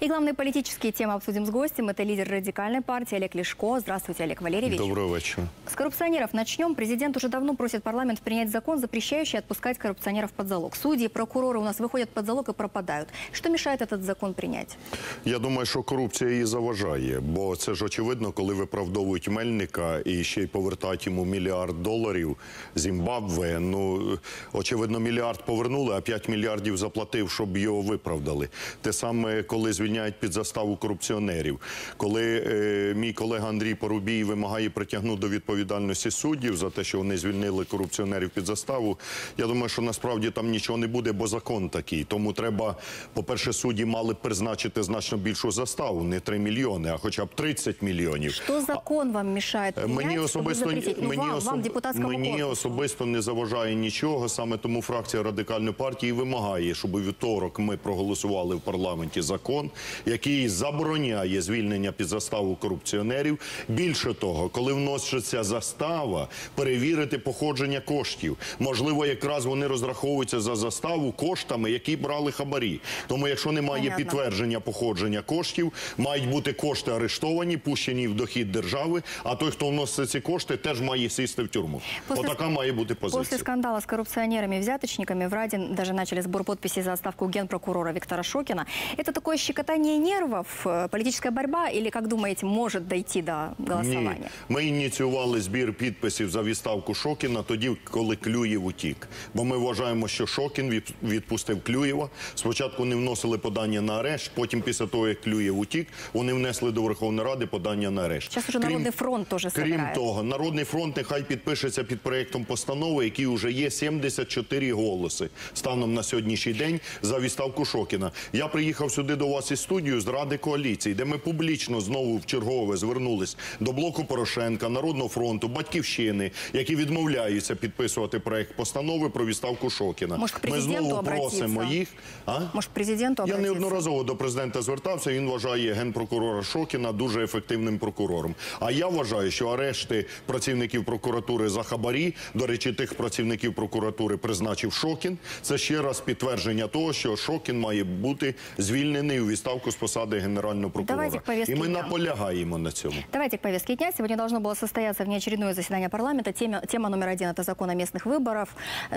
И главные политические темы обсудим с гостем. Это лидер радикальной партии Олег Лешко. Здравствуйте, Олег Валерьевич. Доброго вечора. С коррупционеров начнем. Президент уже давно просит парламент принять закон, запрещающий отпускать коррупционеров под залог. Судьи, прокуроры у нас выходят под залог и пропадают. Что мешает этот закон принять? Я думаю, що корупція її заважає, бо це ж очевидно, коли виправдовують Мельника і ще й повертають йому мільярд доларів Зімбабве. Ну очевидно, мільярд повернули, а 5 мільярдів заплатив, щоб його виправдали. Те саме, коли звільняють під заставу корупціонерів, коли е, мій колега Андрій Порубій вимагає притягнути до відповідальності суддів за те, що вони звільнили корупціонерів під заставу. Я думаю, що насправді там нічого не буде, бо закон такий. Тому треба, по-перше, судді мали б призначити значно більшу заставу, не 3 мільйони, а хоча б 30 мільйонів. Что закон вам принять, Мені особисто? Ну, мені, вам, особ- вам, мені корпусу. особисто не заважає нічого. Саме тому фракція радикальної партії вимагає, щоб у вівторок ми проголосували в парламенті закон, який забороняє звільнення під заставу корупціонерів. Більше того, коли вноситься застава, перевірити походження коштів. Можливо, якраз вони розраховуються за заставу коштами, які брали хабарі. Тому, якщо немає Понятно. підтвердження походження коштів, мають бути кошти арештовані, пущені в дохід держави. А той, хто вносить ці кошти, теж має сісти в тюрму. После- Отака має бути позиція. скандала с коррупционерами и взяточниками в Раде даже начали сбор подписей за отставку генпрокурора Виктора Шокина. Это такое щекотание нервов, э, политическая борьба или, как думаете, может дойти до Ні, ми ініціювали збір підписів за відставку Шокіна тоді, коли Клюєв утік. Бо ми вважаємо, що Шокін відпустив Клюєва. Спочатку не вносили подання на арешт, потім після того, як Клюєв утік, вони внесли до Верховної Ради подання на арешт. Сейчас уже Народный фронт тоже Крім того, Народний фронт нехай підпишеться під проєктом постанови, який вже є 74 голоси станом на сьогоднішній день за відставку Шокіна. Я приїхав сюди до вас із студію з Ради коаліції, де ми публічно знову в чергове звернулись до блоку Порошенка, Народного фронту, Батьківщини, які відмовляються підписувати проєкт постанови про відставку Шокіна. Може, ми знову просимо їх. А? Может, к президенту Я неодноразово до президента звертався. Він вважає генпрокурора Шокіна дуже ефективним прокурором. А я вважаю, що арешти працівників прокуратури за хабарі, до речі, тих працівників прокуратури призначив Шокін. Це ще раз підтвердження того, що Шокін має бути звільнений у відставку з посади генерального прокурора. Давайте к повестке І ми дня. наполягаємо на цьому. Давайте к повестке дня. Сегодня должно было состояться внеочередное заседание парламента. Тема, тема номер один – это закон о местных выборах.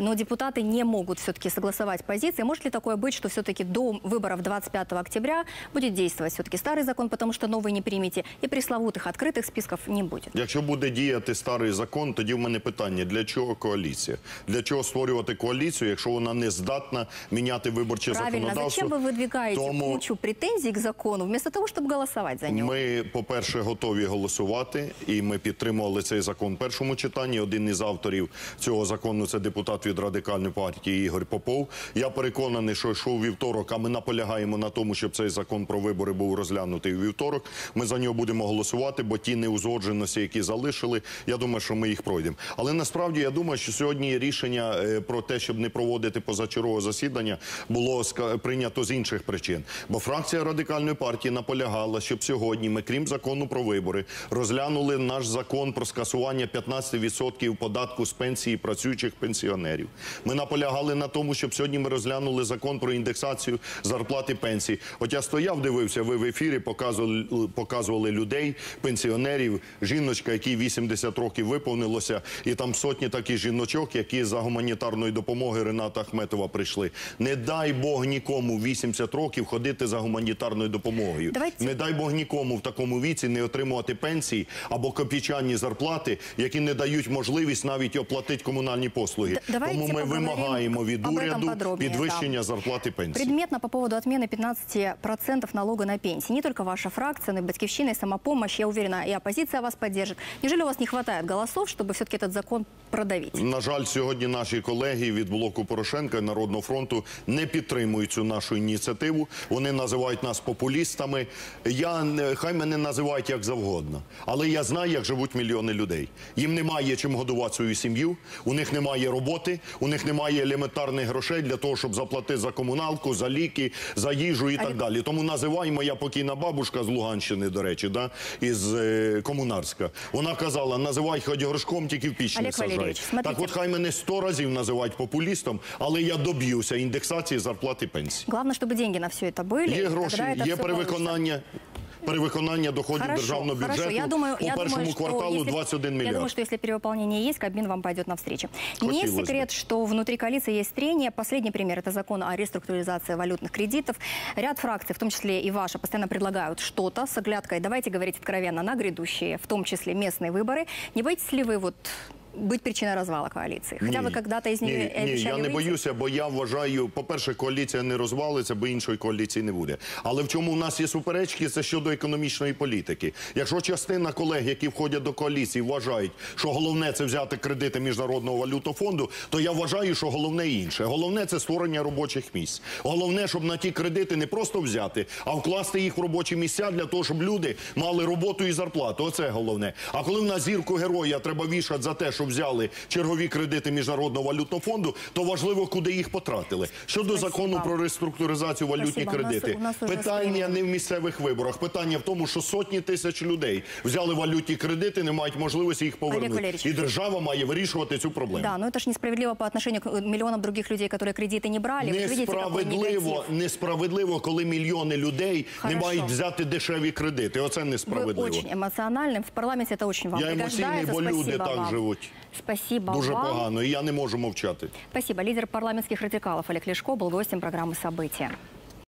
Но депутаты не могут все-таки согласовать позиции. Может ли такое быть, что все-таки до выборов 25 октября будет действовать все-таки старый закон, потому что новый не примете, и пресловутых открытых списков не будет? Якщо буде діяти старий закон, тоді в мене питання: для чого коаліція? Для чого створювати коаліцію, якщо вона не здатна міняти виборче Правильно. законодавство? Зачем вы выдвигаете Тому- кучу Претензий к закону, вместо того, чтобы голосовать за него? Ми, по-перше, готові голосувати, і ми підтримували цей закон в першому читанні. Один із авторів цього закону це депутат від радикальної партії Ігор Попов. Я переконаний, що йшов вівторок, а ми наполягаємо на тому, щоб цей закон про вибори був розглянутий у вівторок. Ми за нього будемо голосувати, бо ті неузгодженості, які залишили, я думаю, що ми їх пройдемо. Але насправді я думаю, що сьогодні рішення е, про те, щоб не проводити позачергове засідання, було прийнято з інших причин. Бо фракція радикальної партії наполягала, щоб сьогодні ми, крім закону про вибори, розглянули наш закон про скасування 15% податку з пенсії працюючих пенсіонерів. Ми наполягали на тому, щоб сьогодні ми розглянули закон про індексацію зарплати пенсій. От я стояв, дивився, ви в ефірі показували, показували людей, пенсіонерів, жіночка, якій 80 років виповнилося, і там сотні таких жіночок, які за гуманітарної допомоги Рената Ахметова прийшли. Не дай Бог нікому в 80 років ходити за гуманітарною допомогою. Давайте- Не дай Бог нікому в такому віці не отримувати пенсії або копійчані зарплати, які не дають можливість навіть оплатити комунальні послуги. Д- давайте Тому ми поговоримо вимагаємо від об этом уряду подробнее, підвищення зарплати пенсій. Предметно по поводу отмены 15% налога на пенсии. Не только ваша фракция, но и Батькивщина, и самопомощь, я уверена, и оппозиция вас поддержит. Неужели у вас не хватает голосов, чтобы все-таки этот закон продавить? На жаль, сьогодні наші колеги від блоку Порошенка і Народного фронту не підтримують цю нашу ініціативу. Вони називають нас популістами. Я не- хай мене називають як завгодно, але я знаю, як живуть мільйони людей. Їм немає чим годувати свою сім'ю, у них немає роботи, у них немає елементарних грошей для того, щоб заплатити за комуналку, за ліки, за їжу і так далі. Тому називає моя покійна бабушка з Луганщини, до речі, да, із е, Комунарська. Вона казала, називай хоч горшком, тільки в піч не Олег сажай. Валерійович, смотрите. Так от хай мене сто разів називають популістом, але я доб'юся індексації зарплати пенсій. Главное, чтобы деньги на все это были. Є гроші, Тогда это є всё перевиконання. Перевиконання доходів Хорошо, державного бюджету хорошо. Я думаю, по я першому думаю, что кварталу если- 21 Я мільярд. думаю, что если перевыполнение есть, Кабмин вам пойдет навстречу. Не Хотелось бы. секрет, что внутри коалиции есть трения. Последний пример – это закон о реструктуризации валютных кредитов. Ряд фракций, в том числе и ваша, постоянно предлагают что-то с оглядкой, давайте говорить откровенно, на грядущие, в том числе местные выборы. Не боитесь ли вы вот быть причиной развала коалиции? Хотя вы когда-то из нее ні, и ні, обещали я не выйти. боюся, бо я вважаю, по-перше, коаліція не розвалиться, бо іншої коаліції не буде. Але в чому в нас є суперечки, це щодо економічної політики. Якщо частина колег, які входять до коаліції, вважають, що головне це взяти кредити міжнародного валютного фонду, то я вважаю, що головне інше. Головне це створення робочих місць. Головне, щоб на ті кредити не просто взяти, а вкласти їх в робочі місця для того, щоб люди мали роботу і зарплату. Оце головне. А коли в нас зірку героя треба вішати за те, що взяли чергові кредити міжнародного валютного фонду, то важливо, куди їх потратили. Щодо Спасибо. закону про реструктуризацію валютні Спасибо. У нас- кредити, у нас уже питання время. не в місцевих виборах. Питання в тому, що сотні тисяч людей взяли валютні кредити, не мають можливості їх повернути. Валерійович. І держава має вирішувати цю проблему. Да, но это же несправедливо по отношению к э, миллионам других людей, которые кредиты не брали. Вы же видите, какой Несправедливо, негатив. несправедливо, коли мільйони людей не Хорошо. мають взяти дешеві кредити. Оце Вы несправедливо. очень эмоциональным. В парламенте это очень вам Я емоційний, пригождается. бо люди Спасибо так вам. живуть. Спасибо Дуже вам. погано, і я не можу мовчати. Спасибо. Лидер парламентских радикалов Олег Лешко был гостем программы «События».